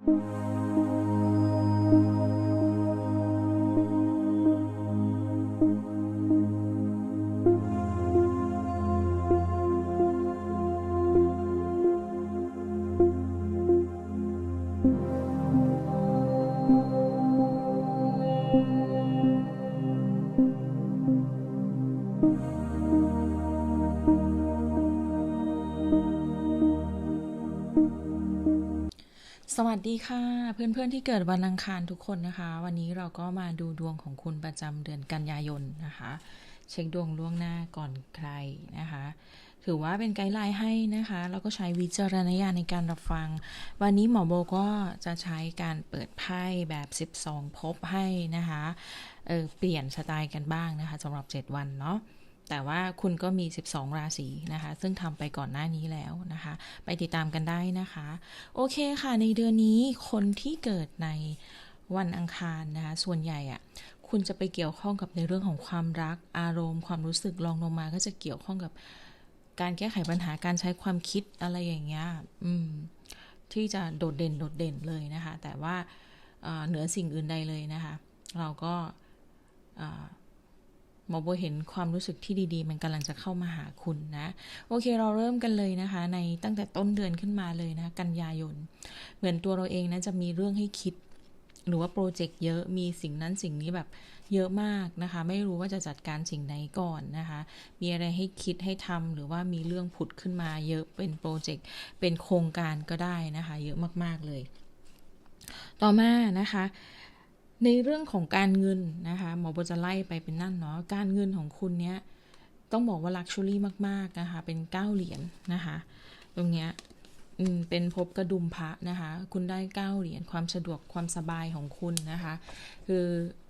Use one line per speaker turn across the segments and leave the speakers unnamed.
ส สดีค่ะ เพื่อนๆที่เกิดวันอังคารทุกคนนะคะ วันนี้เราก็มาดูดวงของคุณประจำเดือนกันยายนนะคะ เช็คดวงล่วงหน้าก่อนใครนะคะ ถือว่าเป็นไกด์ไลน์ให้นะคะ แล้วก็ใช้วิจารณญาณในการรับฟัง วันนี้หมอโบก็จะใช้การเปิดไพ่แบบ 12 พบให้นะคะเออเปลี่ยนสไตล์กันบ้างนะคะสำหรับ 7 วันเนาะ แต่ว่าคุณก็มี 12 ราศีนะคะ ซึ่งทำไปก่อนหน้านี้แล้วนะคะ ไปติดตามกันได้นะคะ โอเคค่ะ ในเดือนนี้คนที่เกิดในวันอังคารนะคะ ส่วนใหญ่อะคุณจะไปเกี่ยวข้องกับในเรื่องของความรัก อารมณ์ ความรู้สึกลองลงมาก็จะเกี่ยวข้องกับการแก้ไขปัญหาการใช้ความคิดอะไรอย่างเงี้ยอืมที่จะโดดเด่นโดดเด่นเลยนะคะ แต่ว่าเหนือสิ่งอื่นใดเลยนะคะ เราก็ หมอโบเห็นความรู้สึกที่ดีๆ มันกำลังจะเข้ามาหาคุณนะ โอเคเราเริ่มกันเลยนะคะ ในตั้งแต่ต้นเดือนขึ้นมาเลยนะ กันยายน เหมือนตัวเราเองนะจะมีเรื่องให้คิด หรือว่าโปรเจกต์เยอะมีสิ่งนั้นสิ่งนี้แบบเยอะมากนะคะ ไม่รู้ว่าจะจัดการสิ่งไหนก่อนนะคะ มีอะไรให้คิดให้ทำหรือว่ามีเรื่องผุดขึ้นมา เยอะเป็นโปรเจกต์เป็นโครงการก็ได้นะคะ เยอะมากๆเลย ต่อมานะคะ ในเรื่องของการเงินนะคะหมอโบจะไล่ไปเป็นนั่นเนาะการเงินของคุณเนี้ยต้องบอกว่าลักชัวรี่มากๆนะคะเป็นเก้าเหรียญนนะคะ ตรงเนี้ยอืมเป็นภพกระดุมพระนะคะ คุณได้เก้าเหรียญความสะดวกความสบายของคุณนะคะ คือ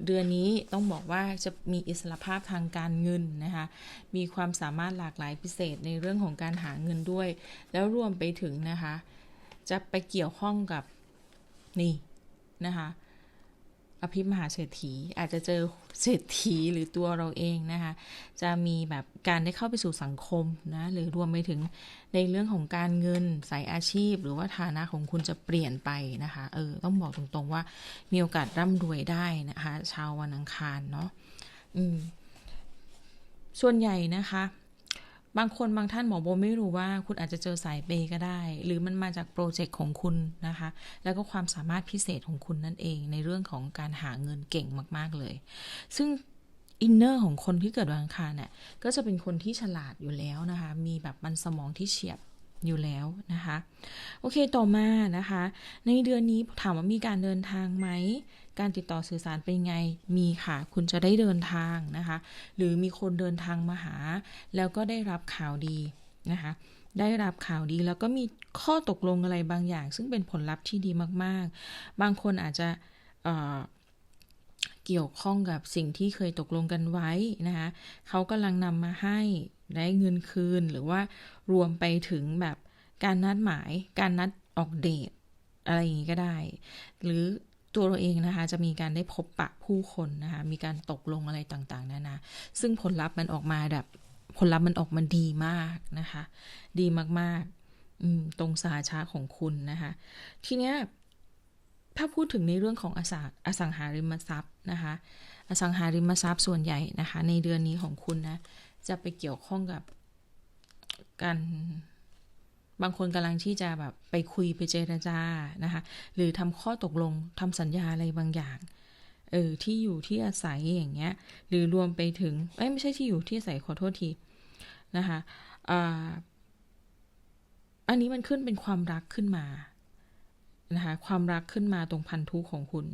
เดือนนี้ต้องบอกว่าจะมีอิสรภาพทางการเงินนะคะ มีความสามารถหลากหลายพิเศษในเรื่องของการหาเงินด้วย แล้วรวมไปถึงนะคะ จะไปเกี่ยวข้องกับนี่นะคะ อภิมหาเศรษฐีอาจจะเจอเศรษฐีหรือตัวเราเองนะคะจะมีแบบการได้เข้าไปสู่สังคมนะหรือรวมไปถึงในเรื่องของการเงินสายอาชีพ หรือว่าฐานะของคุณจะเปลี่ยนไปนะคะเออต้องบอกตรงๆว่ามีโอกาสร่ำรวยได้นะคะ ชาววันอังคารเนาะอืมส่วนใหญ่นะคะ บางคนบางท่านหมอโบไม่รู้ว่าคุณอาจจะเจอสายเปก็ได้ หรือมันมาจากโปรเจกต์ของคุณนะคะ แล้วก็ความสามารถพิเศษของคุณนั่นเอง ในเรื่องของการหาเงินเก่งมาก ๆเลย ซึ่งอินเนอร์ของคนที่เกิดวันอังคารเนี่ยก็จะเป็นคนที่ฉลาดอยู่แล้วนะคะ มีแบบมันสมองที่เฉียบ อยู่แล้วนะคะ โอเคต่อมานะคะ ในเดือนนี้ถามว่ามีการเดินทางไหม การติดต่อสื่อสารเป็นไงมีค่ะ คุณจะได้เดินทางนะคะ หรือมีคนเดินทางมาหา แล้วก็ได้รับข่าวดีนะคะ ได้รับข่าวดีแล้วก็มีข้อตกลงอะไรบางอย่าง ซึ่งเป็นผลลัพธ์ที่ดีมาก ๆ บางคนอาจจะเเกี่ยวข้องกับสิ่งที่เคยตกลงกันไว้นะคะเขากำลังนำมาให้ ได้เงินคืนหรือว่ารวมไปถึงแบบการนัดหมาย การนัดออกเดทอะไรอย่างนี้ก็ได้ หรือตัวเราเองนะคะ จะมีการได้พบปะผู้คนนะคะ มีการตกลงอะไรต่างๆนานาซึ่งผลลัพธ์มันออกมาแบบผลลัพธ์มันออกมาดีมากนะคะ ดีมากๆตรงสาชาของคุณนะคะ ทีเนี้ยถ้าพูดถึงในเรื่องของอสังอสังหาริมทรัพย์นะคะ อสังหาริมทรัพย์ส่วนใหญ่นะคะ ในเดือนนี้ของคุณนะ จะไปเกี่ยวข้องกับการบางคนกำลังที่จะแบบไปคุยไปเจรจานะคะ หรือทำข้อตกลงทำสัญญาอะไรบางอย่างเออที่อยู่ที่อาศัยอย่างเงี้ย หรือรวมไปถึงเอ้ยไม่ใช่ที่อยู่ที่อาศัยขอโทษทีนะคะอ่าอันนี้มันขึ้นเป็นความรักขึ้นมานะคะความรักขึ้นมาตรงพันธุของคุณ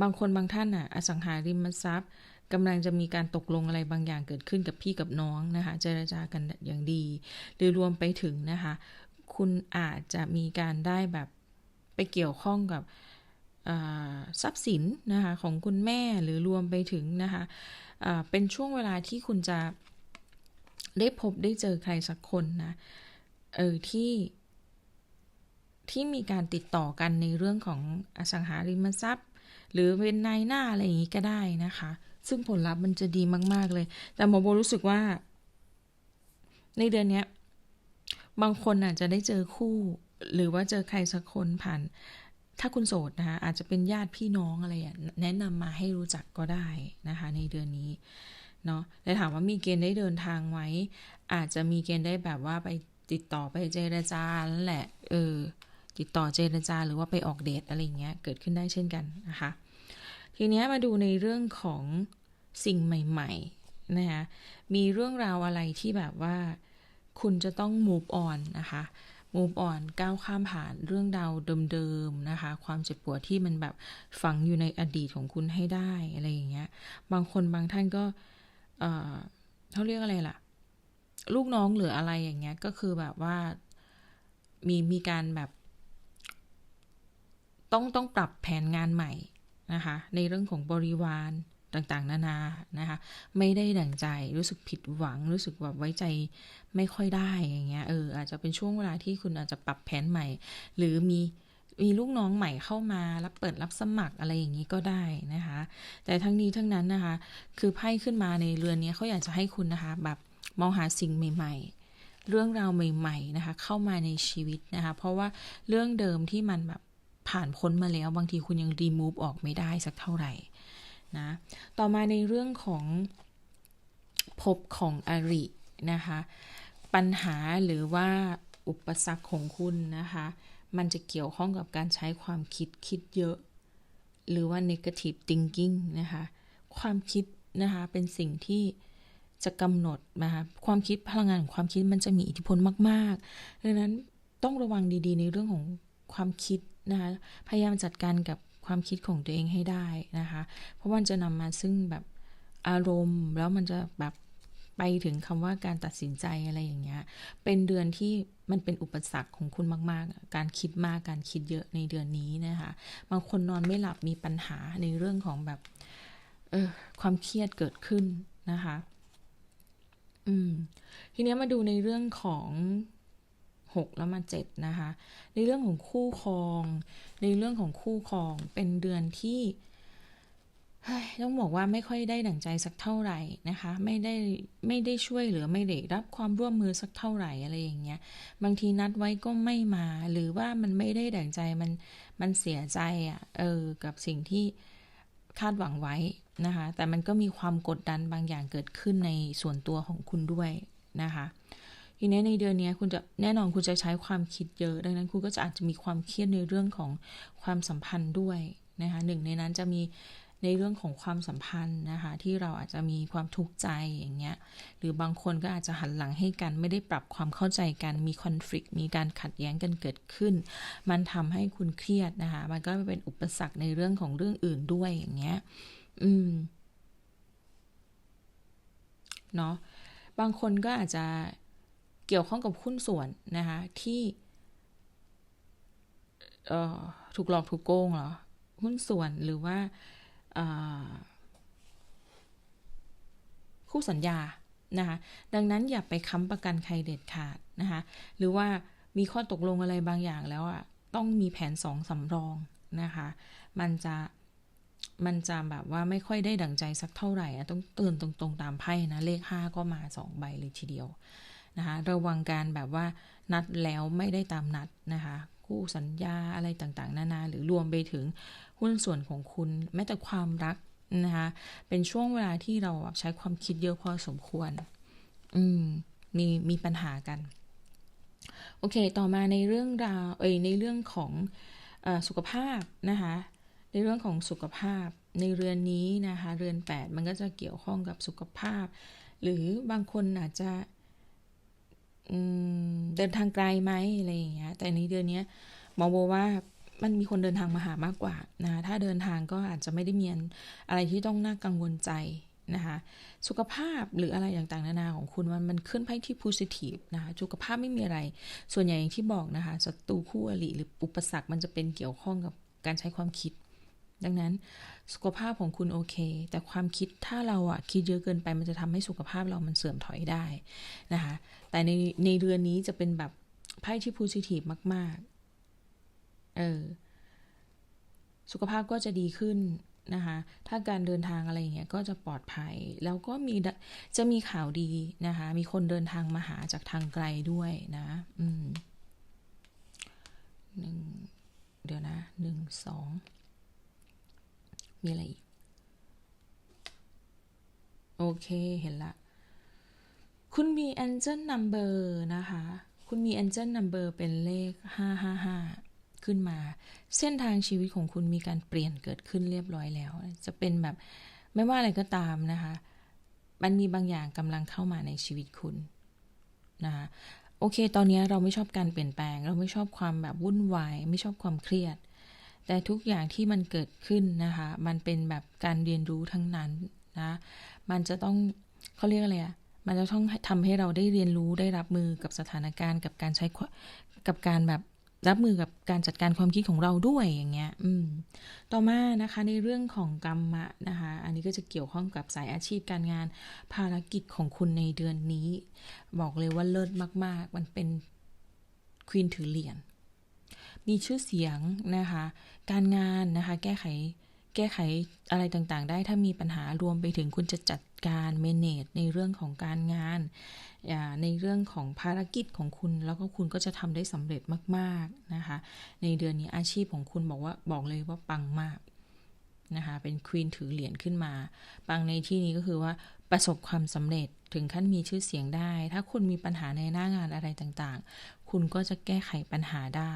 บางคนบางท่านน่ะอสังหาริมทรัพย์ กำลังจะมีการตกลงอะไรบางอย่างเกิดขึ้นกับพี่กับน้องนะคะเจรจากันอย่างดี หรือรวมไปถึงนะคะ คุณอาจจะมีการได้แบบไปเกี่ยวข้องกับทรัพย์สินนะคะของคุณแม่หรือรวมไปถึงนะคะเป็นช่วงเวลาที่คุณจะได้พบได้เจอใครสักคนนะเออที่ที่มีการติดต่อกันในเรื่องของอสังหาริมทรัพย์ หรือเป็นนายหน้าอะไรอย่างนี้ก็ได้นะคะ ซึ่งผลลัพธ์มันจะดีมาก ๆ เลย แต่หมอโบรู้สึกว่า ในเดือนเนี้ยบางคนอาจจะได้เจอคู่ หรือว่าเจอใครสักคนผ่าน ถ้าคุณโสดนะคะอาจจะเป็นญาติพี่น้องอะไรอะแนะนำมาให้รู้จักก็ได้นะคะ ในเดือนนี้เนาะแต่ถามว่ามีเกณฑ์ได้เดินทางไหมอาจจะมีเกณฑ์ได้แบบว่าไปติดต่อไปเจรจาแล้วแหละ เออ ติดต่อเจรจาหรือว่าไปออกเดทอะไรเงี้ย เกิดขึ้นได้เช่นกันนะคะ ทีนี้มาดูในเรื่องของสิ่งใหม่ๆนะคะมีเรื่องราวอะไรที่แบบว่า คุณจะต้อง move on นะคะ move on ก้าวข้ามผ่านเรื่องราวเดิมๆนะคะ ความเจ็บปวดที่มันแบบฝังอยู่ในอดีตของคุณให้ได้อะไรอย่างเงี้ย บางคนบางท่านก็เเขาเรียกอะไรล่ะ ลูกน้องหรืออะไรอย่างเงี้ย ก็คือแบบว่ามีมีการแบบ ต้องต้องปรับแผนงานใหม่ นะคะในเรื่องของบริวารต่างๆ นานานะคะไม่ได้ดั่งใจรู้สึกผิดหวัง รู้สึกแบบไว้ใจไม่ค่อยได้อย่างเงี้ยเอออาจจะเป็นช่วงเวลาที่คุณอาจจะปรับแผนใหม่ หรือมีมีลูกน้องใหม่เข้ามารับเปิดรับสมัครอะไรอย่างนี้ก็ได้นะคะ แต่ทั้งนี้ทั้งนั้นนะคะ คือไพ่ขึ้นมาในเรือนนี้เขาอยากจะให้คุณนะคะ แบบมองหาสิ่งใหม่ ๆ เรื่องราวใหม่ ๆนะคะ เข้ามาในชีวิตนะคะ เพราะว่าเรื่องเดิมที่มันแบบ ผ่านพ้นมาแล้ว บางทีคุณยังรีมูฟออกไม่ได้สักเท่าไหร่นะต่อมาในเรื่องของภพของอรินะคะ ปัญหาหรือว่าอุปสรรคของคุณนะคะ มันจะเกี่ยวข้องกับการใช้ความคิดคิดเยอะ หรือว่า negative thinking นะคะ ความคิดนะคะ เป็นสิ่งที่จะกำหนดนะคะความคิดพลังงานของความคิดมันจะมีอิทธิพลมาก ๆ ดังนั้นต้องระวังดีๆ ในเรื่องของความคิด นะคะ พยายามจัดการกับความคิดของตัวเองให้ได้นะคะ เพราะมันจะนำมาซึ่งแบบอารมณ์แล้วมันจะแบบไปถึงคำว่าการตัดสินใจอะไรอย่างเงี้ย เป็นเดือนที่มันเป็นอุปสรรคของคุณมากๆ การคิดมาก การคิดเยอะในเดือนนี้นะคะ บางคนนอนไม่หลับมีปัญหาในเรื่องของแบบ เออความเครียดเกิดขึ้นนะคะ อืม ทีนี้มาดูในเรื่องของ 6 แล้วมา 7 นะคะ ในเรื่องของคู่ครอง ในเรื่องของคู่ครองเป็นเดือนที่ต้องบอกว่าไม่ค่อยได้ดั่งใจสักเท่าไหร่นะคะ ไม่ได้ไม่ได้ช่วยเหลือไม่ได้รับความร่วมมือสักเท่าไหร่อะไรอย่างเงี้ยบางทีนัดไว้ก็ไม่มา หรือว่ามันไม่ได้ดั่งใจมันมันเสียใจอะ่ะเออกับสิ่งที่คาดหวังไว้นะคะ แต่มันก็มีความกดดันบางอย่างเกิดขึ้นในส่วนตัวของคุณด้วยนะคะ ทีนี้ในเดือนนี้คุณจะแน่นอนคุณจะใช้ความคิดเยอะ ดังนั้นคุณก็จะอาจจะมีความเครียดในเรื่องของความสัมพันธ์ด้วยนะคะหนึ่งในนั้นจะมีในเรื่องของความสัมพันธ์นะคะที่เราอาจจะมีความทุกข์ใจอย่างเงี้ยหรือบางคนก็อาจจะหันหลังให้กันไม่ได้ปรับความเข้าใจกันมีคอนฟ lict มีการขัดแย้งกันเกิดขึ้น มันทำให้คุณเครียดนะคะมันก็เป็นอุปสรรคในเรื่องของเรื่องอื่นด้วยอย่างเงี้ยอืมเนาะบางคนก็อาจจะ กี่ยวข้องกับหุ้นส่วนนะคะที่ถูกหลอกถูกโกงเหรอ หุ้นส่วนหรือว่าคู่สัญญานะคะดังนั้นอย่าไปค้ำประกันใครเด็ดขาดนะคะหรือว่ามีข้อตกลงอะไรบางอย่างแล้วอะ่ะต้องมีแผนสองสำรองนะคะมันจะมันจะแบบว่าไม่ค่อยได้ดั่งใจสักเท่าไหร่ต้องเตือนตรงๆตามไพ่นะ เลขห้าก็มาสองใบเลยทีเดียว นะคะระวังการแบบว่านัดแล้วไม่ได้ตามนัดนะคะคู่สัญญาอะไรต่างๆ นานา หรือรวมไปถึงหุ้นส่วนของคุณแม้แต่ความรักนะคะเป็นช่วงเวลาที่เราใช้ความคิดเยอะพอสมควร อืมมีมีปัญหากัน โอเค ต่อมาในเรื่องราวเอ้ยในเรื่องของอสุขภาพนะคะในเรื่องของสุขภาพในเรือนนี้นะคะ เรือน 8 มันก็จะเกี่ยวข้องกับสุขภาพ หรือบางคนอาจจะ เดินทางไกลไหมอะไรอย่างเงี้ย แต่ในเดือนนี้หมอบอกว่ามันมีคนเดินทางมาหามากกว่านะถ้าเดินทางก็อาจจะไม่ได้มีอะไรที่ต้องน่ากังวลใจนะคะสุขภาพหรืออะไรต่างๆนานาของคุณมันมันขึ้นไพ่ที่ positive นะคะสุขภาพไม่มีอะไร ส่วนใหญ่อย่างที่บอกนะคะศัตรูคู่อริหรืออุปสรรคมันจะเป็นเกี่ยวข้องกับการใช้ความคิด ดังนั้นสุขภาพของคุณโอเค แต่ความคิดถ้าเราอะคิดเยอะเกินไปมันจะทำให้สุขภาพเรามันเสื่อมถอยได้นะคะแต่ในในเรือนนี้จะเป็นแบบไพ่ที่โพซิทีฟมากๆเออสุขภาพก็จะดีขึ้นนะคะ ถ้าการเดินทางอะไรเงี้ยก็จะปลอดภัย แล้วก็มีจะมีข่าวดีนะคะ มีคนเดินทางมาหาจากทางไกลด้วยนะ อืมหนึ่งเดี๋ยวนะหนึ่งสอง มีอะไรอีก โอเค เห็นละ คุณมี angel number นะคะ คุณมี angel number เป็นเลข 555 ขึ้นมา เส้นทางชีวิตของคุณมีการเปลี่ยนเกิดขึ้นเรียบร้อยแล้ว จะเป็นแบบไม่ว่าอะไรก็ตามนะคะ มันมีบางอย่างกำลังเข้ามาในชีวิตคุณนะคะโอเค ตอนนี้เราไม่ชอบการเปลี่ยนแปลง เราไม่ชอบความแบบวุ่นวาย ไม่ชอบความเครียด แต่ทุกอย่างที่มันเกิดขึ้นนะคะ มันเป็นแบบการเรียนรู้ทั้งนั้นนะ มันจะต้องเขาเรียกอะไรอะมันจะต้องทำให้เราได้เรียนรู้ได้รับมือกับสถานการณ์ กับการใช้กับการแบบรับมือกับการจัดการความคิดของเราด้วยอย่างเงี้ย อืม ต่อมานะคะในเรื่องของกรรมะนะคะ อันนี้ก็จะเกี่ยวข้องกับสายอาชีพการงานภารกิจของคุณในเดือนนี้ บอกเลยว่าเลิศมาก ๆ มันเป็นควีนถือเหรียญ มีชื่อเสียงนะคะ การงานนะคะ แก้ไขแก้ไขอะไรต่างๆ ได้ถ้ามีปัญหารวมไปถึงคุณจะจัดการเมเนจในเรื่องของการงาน ในเรื่องของภารกิจของคุณ แล้วก็คุณก็จะทำได้สำเร็จมาก ๆ นะคะ ในเดือนนี้อาชีพของคุณบอกว่าบอกเลยว่าปังมาก นะคะ เป็นควีนถือเหรียญขึ้นมา ปังในที่นี้ก็คือว่าประสบความสำเร็จถึงขั้นมีชื่อเสียงได้ ถ้าคุณมีปัญหาในหน้างานอะไรต่างๆ คุณก็จะแก้ไขปัญหาได้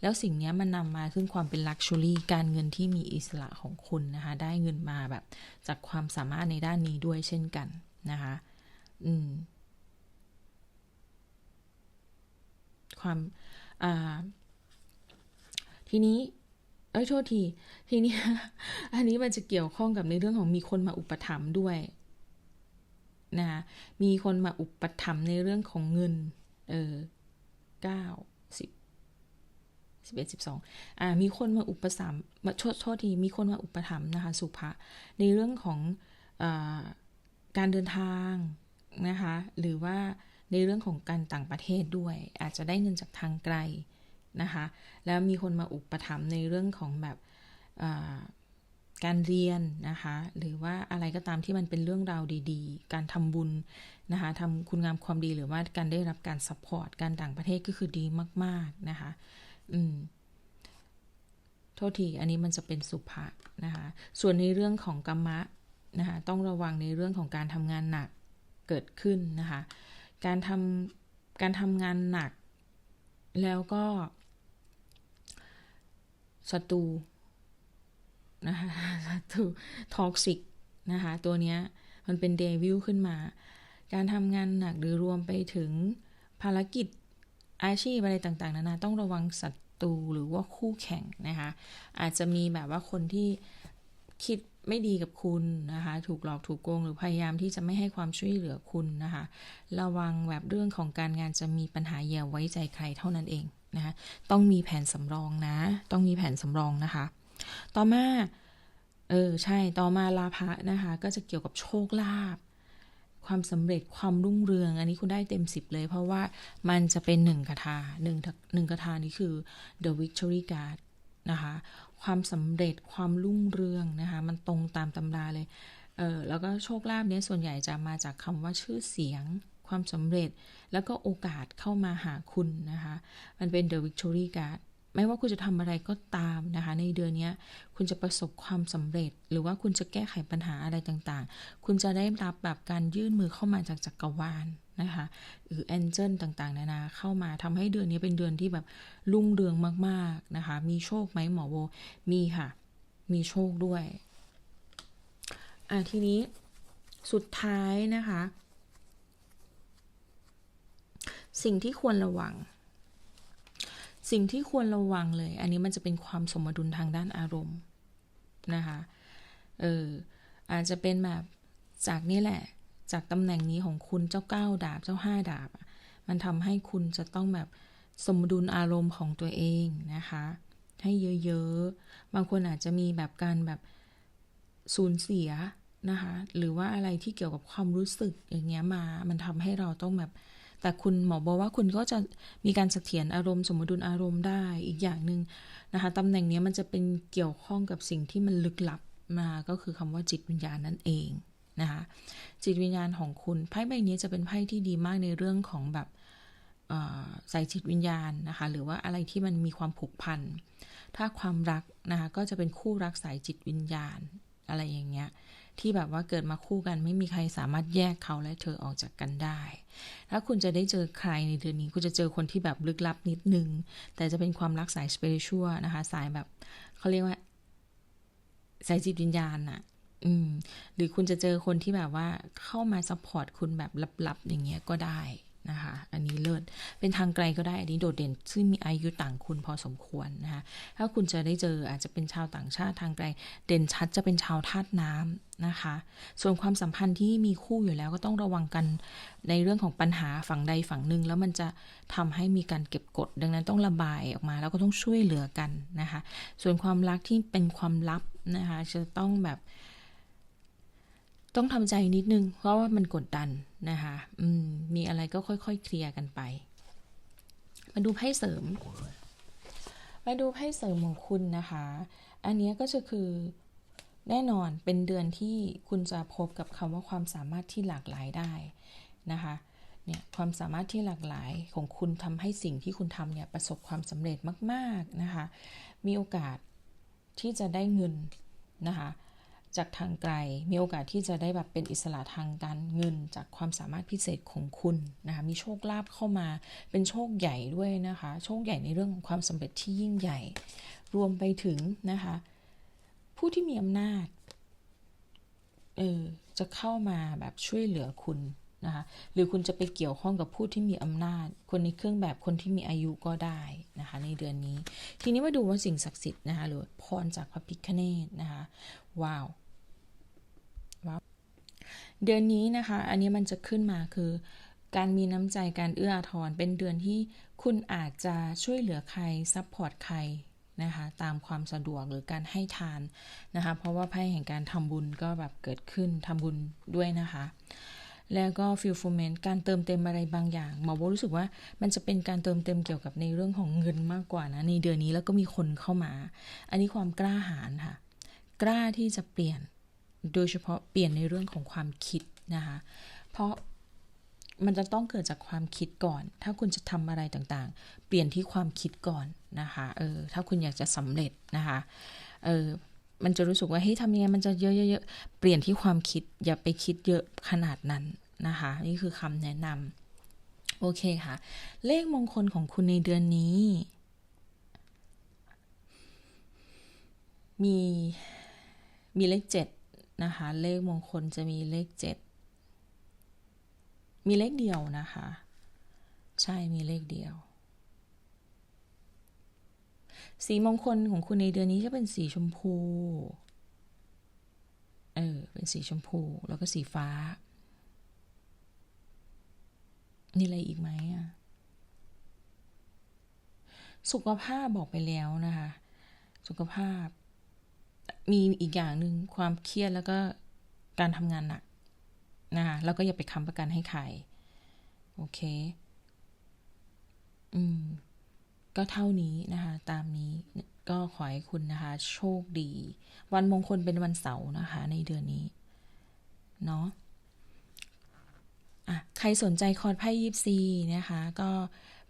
แล้วสิ่งนี้มันนำมาซึ่งความเป็นลักชัวรี่การเงินที่มีอิสระของคุณนะคะ ได้เงินมาแบบ จากความสามารถในด้านนี้ด้วยเช่นกันนะคะ อืม ความทีนี้ เอ้ยโทษที ทีนี้อันนี้มันจะเกี่ยวข้องกับในเรื่องของมีคนมาอุปถัมภ์ด้วยนะมีคนมาอุปถัมภ์ในเรื่องของเงิน เออเก้าสิบสิบเอ็ดสิบสองอ่า มีคนมาอุปสัมมาโทษโทษที มีคนมาอุปถัมภ์นะคะ สุภะในเรื่องของอการเดินทางนะคะ หรือว่าในเรื่องของการต่างประเทศด้วย อาจจะได้เงินจากทางไกล นะคะ แล้วมีคนมาอุปถัมภ์ในเรื่องของแบบการเรียนนะคะ หรือว่าอะไรก็ตามที่มันเป็นเรื่องราวดีๆ การทำบุญนะคะทำคุณงามความดีหรือว่าการได้รับการซัพพอร์ตการต่างประเทศก็คือดีมาก ๆ นะคะ อืม โทษที อันนี้มันจะเป็นสุภะนะคะ ส่วนในเรื่องของกรรมะนะคะ ต้องระวังในเรื่องของการทำงานหนักเกิดขึ้นนะคะ การทำการทำงานหนัก แล้วก็ ศัตรูนะคะศัตรูท็อกซิกนะคะ ตัวเนี้ยมันเป็นเดวิลขึ้นมา การทำงานหนักหรือรวมไปถึงภารกิจอาชีพอะไรต่างๆนานาต้องระวังศัตรูหรือว่าคู่แข่งนะคะ อาจจะมีแบบว่าคนที่คิดไม่ดีกับคุณนะคะ ถูกหลอกถูกโกงหรือพยายามที่จะไม่ให้ความช่วยเหลือคุณนะคะ ระวังแบบเรื่องของการงานจะมีปัญหาอย่าไว้ใจใครเท่านั้นเอง นะคะต้องมีแผนสำรองนะ ต้องมีแผนสำรองนะคะ ต่อมาเออใช่ต่อมาลาภะนะคะ ก็จะเกี่ยวกับโชคลาภความสำเร็จความรุ่งเรือง อันนี้คุณได้เต็มสิบเลย เพราะว่ามันจะเป็นหนึ่งคาถาหนึ่งหนึ่งคาถานี้คือ the victory card นะคะ ความสำเร็จความรุ่งเรืองนะคะ มันตรงตามตำราเลย เออแล้วก็โชคลาภเนี้ยส่วนใหญ่จะมาจากคำว่าชื่อเสียง ความสำเร็จ แล้วก็โอกาสเข้ามาหาคุณนะคะ มันเป็น the victory card ไม่ว่าคุณจะทำอะไรก็ตามนะคะ ในเดือนนี้คุณจะประสบความสำเร็จ หรือว่าคุณจะแก้ไขปัญหาอะไรต่างๆ คุณจะได้รับแบบการยื่นมือเข้ามาจากจักรวาลนะคะหรือแองเจิลต่างๆ นานาเข้ามาทำให้เดือนนี้เป็นเดือนที่แบบรุ่งเรืองมากๆนะคะ มีโชคไหมหมอโบมีค่ะ มีโชคด้วย อะทีนี้สุดท้ายนะคะ สิ่งที่ควรระวัง สิ่งที่ควรระวังเลย อันนี้มันจะเป็นความสมดุลทางด้านอารมณ์นะคะ เออ อาจจะเป็นแบบจากนี่แหละ จากตำแหน่งนี้ของคุณเจ้าเก้าดาบเจ้าห้าดาบ มันทำให้คุณจะต้องแบบสมดุลอารมณ์ของตัวเองนะคะ ให้เยอะๆ บางคนอาจจะมีแบบการแบบสูญเสียนะคะ หรือว่าอะไรที่เกี่ยวกับความรู้สึกอย่างเงี้ยมา มันทำให้เราต้องแบบ แต่คุณหมอบอกว่าคุณก็จะมีการเสถียรอารมณ์สมดุลอารมณ์ได้อีกอย่างหนึ่งนะคะตำแหน่งนี้มันจะเป็นเกี่ยวข้องกับสิ่งที่มันลึกลับมาก็คือคำว่าจิตวิญญาณนั่นเองนะคะจิตวิญญาณของคุณไพ่ใบนี้จะเป็นไพ่ที่ดีมากในเรื่องของแบบใส่จิตวิญญาณนะคะหรือว่าอะไรที่มันมีความผูกพัน ถ้าความรักนะคะก็จะเป็นคู่รักสายจิตวิญญาณอะไรอย่างเงี้ย ที่แบบว่าเกิดมาคู่กันไม่มีใครสามารถแยกเขาและเธอออกจากกันได้ ถ้าคุณจะได้เจอใครในเดือนนี้ คุณจะเจอคนที่แบบลึกลับนิดนึง แต่จะเป็นความรักสายสเปริชัวนะคะ สายแบบเขาเรียกว่าสายจิตวิญญาณอะอืม หรือคุณจะเจอคนที่แบบว่าเข้ามาซัพพอร์ตคุณแบบลับๆอย่างเงี้ยก็ได้ นะคะ อันนี้เลิศ เป็นทางไกลก็ได้ อันนี้โดดเด่น ซึ่งมีอายุต่างคุณพอสมควรนะคะ ถ้าคุณจะได้เจออาจจะเป็นชาวต่างชาติทางไกล เด่นชัดจะเป็นชาวธาตุน้ำนะคะ ส่วนความสัมพันธ์ที่มีคู่อยู่แล้วก็ต้องระวังกันในเรื่องของปัญหาฝั่งใดฝั่งหนึ่ง แล้วมันจะทำให้มีการเก็บกด ดังนั้นต้องระบายออกมาแล้วก็ต้องช่วยเหลือกันนะคะ ส่วนความรักที่เป็นความลับนะคะ จะต้องแบบ ต้องทำใจนิดนึง เพราะว่ามันกดดันนะคะอืมมีอะไรก็ค่อยๆเคลียร์กันไป มาดูไพ่เสริม มาดูไพ่เสริมของคุณนะคะ อันนี้ก็จะคือแน่นอนเป็นเดือนที่คุณจะพบกับคำว่าความสามารถที่หลากหลายได้นะคะเนี่ยความสามารถที่หลากหลายของคุณทำให้สิ่งที่คุณทำเนี่ยประสบความสำเร็จมาก ๆนะคะ มีโอกาสที่จะได้เงินนะคะ จากทางไกล มีโอกาสที่จะได้แบบเป็นอิสระทางการเงิน จากความสามารถพิเศษของคุณนะคะมีโชคลาภเข้ามาเป็นโชคใหญ่ด้วยนะคะ โชคใหญ่ในเรื่องของความสำเร็จที่ยิ่งใหญ่ รวมไปถึงนะคะ ผู้ที่มีอำนาจเออจะเข้ามาแบบช่วยเหลือคุณนะคะหรือคุณจะไปเกี่ยวข้องกับผู้ที่มีอำนาจ คนในเครื่องแบบคนที่มีอายุก็ได้นะคะในเดือนนี้ ทีนี้มาดูว่าสิ่งศักดิ์สิทธิ์นะคะหรือพรจากพระพิฆเนศนะคะว้าว เดือนนี้นะคะ อันนี้มันจะขึ้นมาคือ การมีน้ำใจการเอื้ออาทรเป็นเดือนที่คุณอาจจะช่วยเหลือใครซัพพอร์ตใครนะคะตามความสะดวกหรือการให้ทานนะคะ เพราะว่าไพ่แห่งการทำบุญก็แบบเกิดขึ้นทำบุญด้วยนะคะ แล้วก็ fulfillment การเติมเต็มอะไรบางอย่างหมอโบรู้สึกว่ามันจะเป็นการเติมเต็มเกี่ยวกับในเรื่องของเงินมากกว่านะในเดือนนี้แล้วก็มีคนเข้ามา อันนี้ความกล้าหาญค่ะ กล้าที่จะเปลี่ยน โดยเฉพาะเปลี่ยนในเรื่องของความคิดนะคะเพราะมันจะต้องเกิดจากความคิดก่อน ถ้าคุณจะทำอะไรต่างๆ เปลี่ยนที่ความคิดก่อนนะคะ เออ ถ้าคุณอยากจะสำเร็จนะคะ เออ มันจะรู้สึกว่า เฮ้ยทำยังไง มันจะเยอะๆเปลี่ยนที่ความคิด อย่าไปคิดเยอะขนาดนั้นนะคะ นี่คือคำแนะนำ โอเคค่ะ เลขมงคลของคุณในเดือนนี้ มี มีเลขเจ็ด นะคะ เลขมงคลจะมีเลขเจ็ดมีเลขเดียวนะคะ ใช่มีเลขเดียว สีมงคลของคุณในเดือนนี้จะเป็นสีชมพู เออ เป็นสีชมพูแล้วก็สีฟ้า นี่อะไรอีกไหมอะสุขภาพบอกไปแล้วนะคะ สุขภาพ มีอีกอย่างหนึ่งความเครียดแล้วก็การทำงานหนักนะคะแล้วก็อย่าไปค้ำประกันให้ใคร โอเค อืม ก็เท่านี้นะคะ ตามนี้ก็ขอให้คุณนะคะ โชคดี วันมงคลเป็นวันเสาร์นะคะ ในเดือนนี้ เนาะอะ ใครสนใจคอร์ดไพ่ยิปซีนะคะ ก็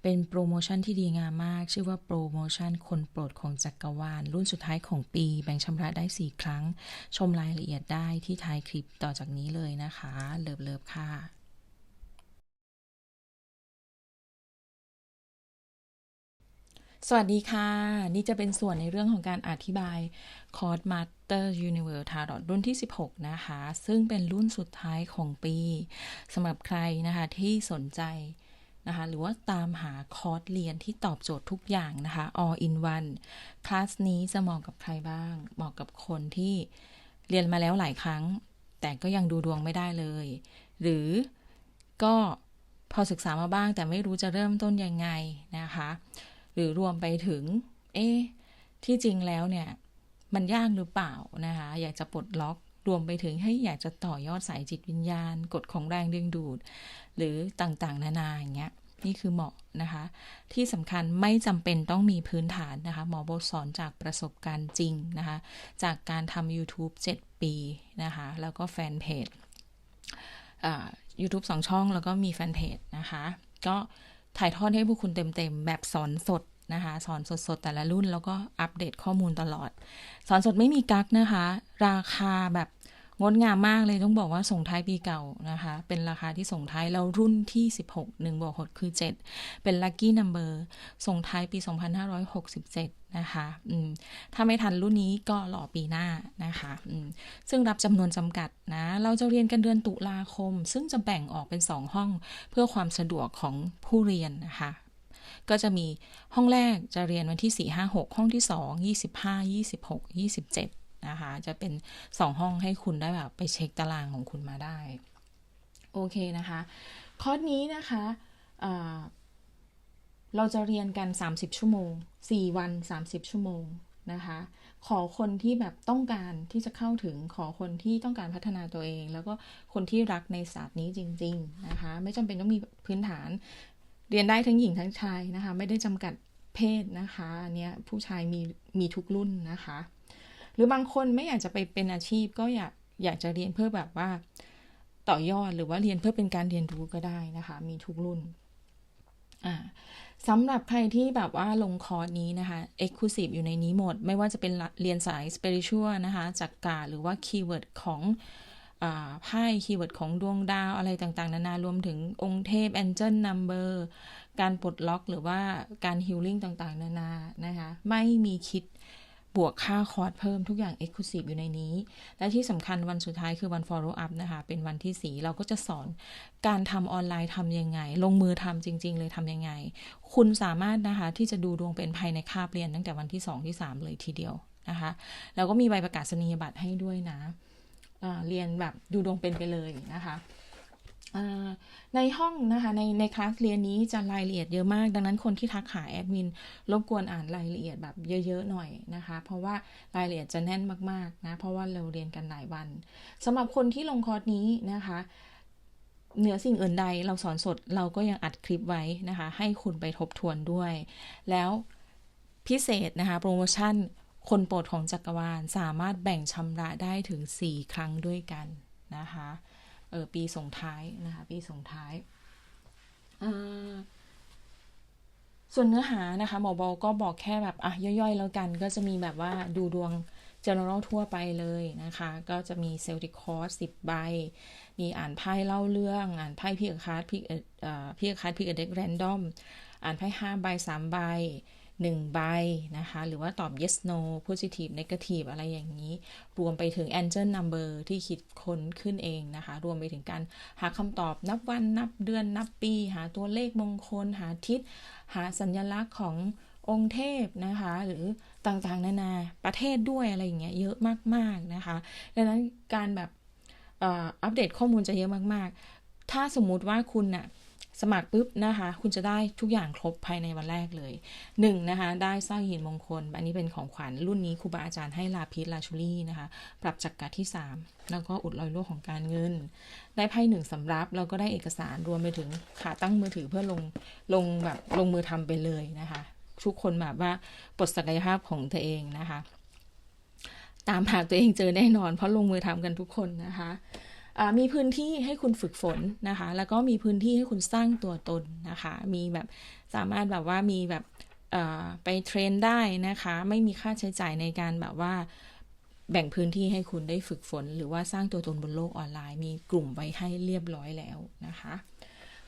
เป็นโปรโมชั่นที่ดีงามมาก ชื่อว่าโปรโมชั่นคนโปรดของจักกรวาล รุ่นสุดท้ายของปีแบ่งชำระได้ 4 ครั้ง ชมรายละเอียดได้ที่ท้ายคลิปต่อจากนี้เลยนะคะ เลิฟเลิฟค่ะสวัสดีค่ะ นี่จะเป็นส่วนในเรื่องของการอธิบายคอร์ดมาสเตอร์ยูนิเวอร์ทารอรุ่นที่ 16 นะคะ ซึ่งเป็นรุ่นสุดท้ายของปีสำหรับใครนะคะที่สนใจ นะคะหรือว่าตามหาคอร์สเรียนที่ตอบโจทย์ทุกอย่างนะคะ all in one คลาสนี้จะเหมาะกับใครบ้าง เหมาะกับคนที่เรียนมาแล้วหลายครั้ง แต่ก็ยังดูดวงไม่ได้เลย หรือก็พอศึกษามาบ้างแต่ไม่รู้จะเริ่มต้นยังไงนะคะ หรือรวมไปถึง เอ๊ที่จริงแล้วเนี่ย มันยากหรือเปล่านะคะ อยากจะปลดล็อก รวมไปถึงให้อยากจะต่อยอดสายจิตวิญญาณ กฎของแรงดึงดูด หรือต่างๆ นานาอย่างเงี้ยนี่คือเหมาะนะคะ ที่สำคัญไม่จำเป็นต้องมีพื้นฐานนะคะ หมอโบสอนจากประสบการณ์จริงนะคะ จากการทำ YouTube 7 ปีนะคะ แล้วก็แฟนเพจยูทูบสองช่องแล้วก็มีแฟนเพจนะคะ ก็ถ่ายทอดให้พวกคุณเต็มๆ แบบสอนสดนะคะ สอนสดๆ แต่ละรุ่นแล้วก็อัปเดตข้อมูลตลอด สอนสดไม่มีกักนะคะ ราคาแบบงดงามมากเลยต้องบอกว่าส่งท้ายปีเก่านะคะ เป็นราคาที่ส่งท้ายแล้วรุ่นที่ 16 1บวก6คือ 7 เป็น lucky number ส่งท้ายปี 2567 นะคะอืมถ้าไม่ทันรุ่นนี้ก็รอปีหน้านะคะอืมซึ่งรับจำนวนจำกัดนะ เราจะเรียนกันเดือนตุลาคม ซึ่งจะแบ่งออกเป็น 2 ห้องเพื่อความสะดวกของผู้เรียนนะคะก็จะมีห้องแรกจะเรียนวันที่ 4 5 6 ห้องที่ 2 25 26 27 นะคะ จะเป็น 2 ห้องให้คุณได้แบบไปเช็คตารางของคุณมาได้ โอเคนะคะคอร์สนี้นะคะเราจะเรียนกัน 30 ชั่วโมง 4 วัน 30 ชั่วโมงนะคะ ขอคนที่แบบต้องการที่จะเข้าถึง ขอคนที่ต้องการพัฒนาตัวเอง แล้วก็คนที่รักในศาสตร์นี้จริง ๆ นะคะ ไม่จำเป็นต้องมีพื้นฐาน เรียนได้ทั้งหญิงทั้งชายนะคะ ไม่ได้จำกัดเพศนะคะอันเนี้ยผู้ชายมีมีทุกรุ่นนะคะ หรือบางคนไม่อยากจะไปเป็นอาชีพก็อยากอยากจะเรียนเพื่อแบบว่า ต่อยอดหรือว่าเรียนเพื่อเป็นการเรียนรู้ก็ได้นะคะ มีทุกรุ่นสำหรับใครที่แบบว่าลงคอร์สนี้นะคะ Exclusive อยู่ในนี้หมด ไม่ว่าจะเป็นเรียนสาย Spiritual นะคะจักกาหรือว่าคีย์เวิร์ดของไพ่คีย์เวิร์ดของดวงดาวอะไรต่างๆ นานารวมถึงองค์เทพ Angel Number การปลดล็อกหรือว่าการฮิลลิ่งต่างๆ นานานะคะ ไม่มีคิด บวกค่าคอร์สเพิ่มทุกอย่าง Exclusive อยู่ในนี้ และที่สำคัญวันสุดท้ายคือวัน Follow up นะคะ เป็นวันที่สีเราก็จะสอนการทำออนไลน์ทำยังไง ลงมือทำจริง ๆ เลยทำยังไง คุณสามารถนะคะ ที่จะดูดวงเป็นภายในคาบเรียนตั้งแต่วันที่ 2 ที่ 3 เลยทีเดียวนะคะแล้วก็มีใบประกาศนียบัตรให้ด้วยนะเรียนแบบดูดวงเป็นไปเลยนะคะ ในห้องนะคะในในคลาสเรียนนี้จะรายละเอียดเยอะมาก ดังนั้นคนที่ทักหาแอดมินรบกวนอ่านรายละเอียดแบบเยอะๆหน่อยนะคะ เพราะว่ารายละเอียดจะแน่นมากๆนะเพราะว่าเราเรียนกันหลายวันสำหรับคนที่ลงคอร์สนี้นะคะเหนือสิ่งอื่นใดเราสอนสดเราก็ยังอัดคลิปไว้นะคะ ให้คุณไปทบทวนด้วย แล้วพิเศษนะคะ โปรโมชั่นคนโปรดของจักรวาลสามารถแบ่งชำระได้ถึง 4 ครั้งด้วยกันนะคะ เออปีส่งท้ายนะคะปีส่งท้ายส่วนเนื้อหานะคะหมอบอก็บอกแค่แบบอะย่อยๆ แล้วกัน ก็จะมีแบบว่าดูดวง general ทั่วไปเลยนะคะ ก็จะมีเซลติคอร์สสิบใบ มีอ่านไพ่เล่าเรื่อง อ่านไพ่พิกคาร์ดพิกเอ่อพิกคาร์ดพิกเด็กแรนดอม อ่านไพ่ห้าใบสามใบ 1 ใบนะคะ หรือว่าตอบ yes no positive negative อะไรอย่างนี้ รวมไปถึง angel number ที่คิดค้นขึ้นเองนะคะ รวมไปถึงการหาคำตอบนับวันนับเดือนนับปี หาตัวเลขมงคล หาทิศ หาสัญลักษณ์ขององค์เทพนะคะ หรือต่างๆ นานาประเทศด้วยอะไรอย่างเงี้ยเยอะมากๆนะคะ ดังนั้นการแบบอัปเดตข้อมูลจะเยอะมากๆ ถ้าสมมุติว่าคุณนะ่ะ สมัครปุ๊บนะคะ คุณจะได้ทุกอย่างครบภายในวันแรกเลย1นนะคะ ได้สร้อยหินมงคล อันนี้เป็นของขวัญรุ่นนี้ครูบาอาจารย์ให้ลาพิษลาชุลี่นะคะ ปรับจักกะที่ 3 แล้วก็อุดรอยรั่วของการเงิน ได้ไพ่หนึ่งสำรับ แล้วก็ได้เอกสารรวมไปถึงขาตั้งมือถือเพื่อลงลงแบบลงมือทำไปเลยนะคะ ทุกคนแบบว่าปลดศักยภาพของตัวเองนะคะ ตามหาตัวเองเจอแน่นอน เพราะลงมือทำกันทุกคนนะคะ มีพื้นที่ให้คุณฝึกฝนนะคะ แล้วก็มีพื้นที่ให้คุณสร้างตัวตนนะคะ มีแบบสามารถแบบว่ามีแบบไปเทรนได้นะคะ ไม่มีค่าใช้จ่ายในการแบบว่าแบ่งพื้นที่ให้คุณได้ฝึกฝน หรือว่าสร้างตัวตนบนโลกออนไลน์ มีกลุ่มไว้ให้เรียบร้อยแล้วนะคะ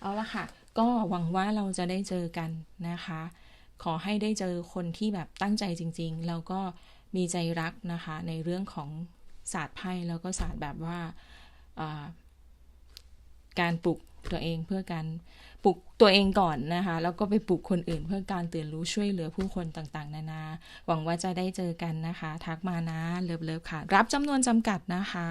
เอาละค่ะ ก็หวังว่าเราจะได้เจอกันนะคะ ขอให้ได้เจอคนที่แบบตั้งใจจริง ๆ แล้วก็มีใจรักนะคะ ในเรื่องของศาสตร์ไพ่แล้วก็ศาสตร์แบบว่า การปลุกตัวเองเพื่อการปลุกตัวเองก่อนนะคะ แล้วก็ไปปลุกคนอื่น เพื่อการตื่นรู้ช่วยเหลือผู้คนต่างๆ นานา หวังว่าจะได้เจอกันนะคะ ทักมานะเลิฟๆค่ะ รับจำนวนจำกัดนะคะ